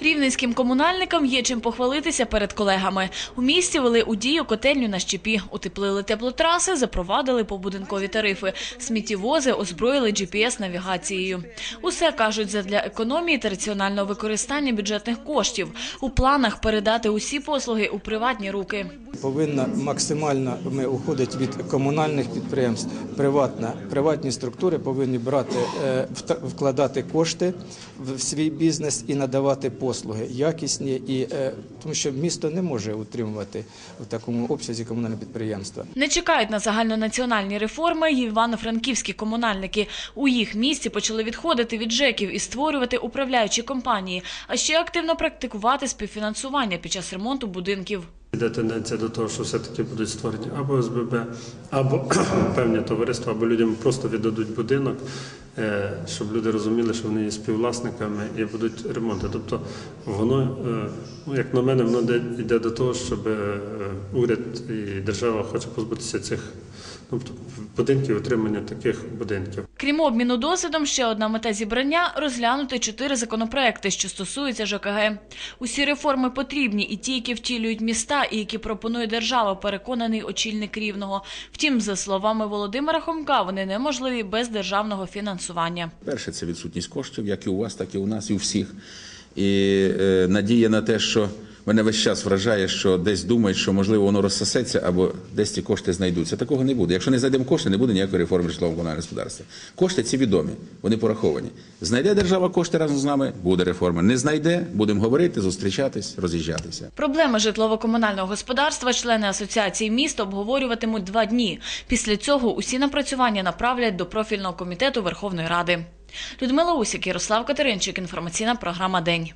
Рівненським комунальникам є чим похвалитися перед колегами. У місті вели у дію котельню на щепі, утеплили теплотраси, запровадили побудинкові тарифи. Сміттєвози озброїли GPS-навігацією. Усе кажуть задля економії та раціонального використання бюджетних коштів. У планах передати усі послуги у приватні руки. Повинна максимально ми уходити від комунальних підприємств. Приватна, приватні структури повинні брати, е, вкладати кошти в свій бізнес і надавати послуги якісні, і, е, тому що місто не може утримувати в такому обсязі комунальне підприємства. Не чекають на загальнонаціональні реформи івано-франківські комунальники. У їх місті почали відходити від ЖЕКів і створювати управляючі компанії, а ще активно практикувати співфінансування під час ремонту будинків. Йде тенденція до того, що все-таки будуть створені або СББ, або певні товариства, або людям просто віддадуть будинок, е, щоб люди розуміли, що вони є співвласниками і будуть ремонти. Тобто воно, е, ну, як на мене, воно йде- до того, щоб е, уряд і держава хоче позбутися цих ну, будинків, отримання таких будинків. Крім обміну досвідом, ще одна мета зібрання – розглянути чотири законопроекти, що стосуються ЖКГ. Усі реформи потрібні, і ті, які втілюють міста, і які пропонує держава, переконаний очільник Рівного. Втім, за словами Володимира Хомка, вони неможливі без державного фінансування. Перше, це відсутність коштів, як і у вас, так і у нас, і у всіх. І е, надія на те, що мене весь час вражає, що десь думають, що можливо воно розсосеться або десь ці кошти знайдуться. Такого не буде. Якщо не знайдемо кошти, не буде ніякої реформи житлового комунального господарства. Кошти ці відомі, вони пораховані. Знайде держава кошти разом з нами, буде реформа. Не знайде, будемо говорити, зустрічатись, роз'їжджатися. Проблеми житлово-комунального господарства члени асоціації міст обговорюватимуть два дні. Після цього усі напрацювання направлять до профільного комітету Верховної Ради. Людмила Усік, Ярослав Катеринчик. Інформаційна програма День.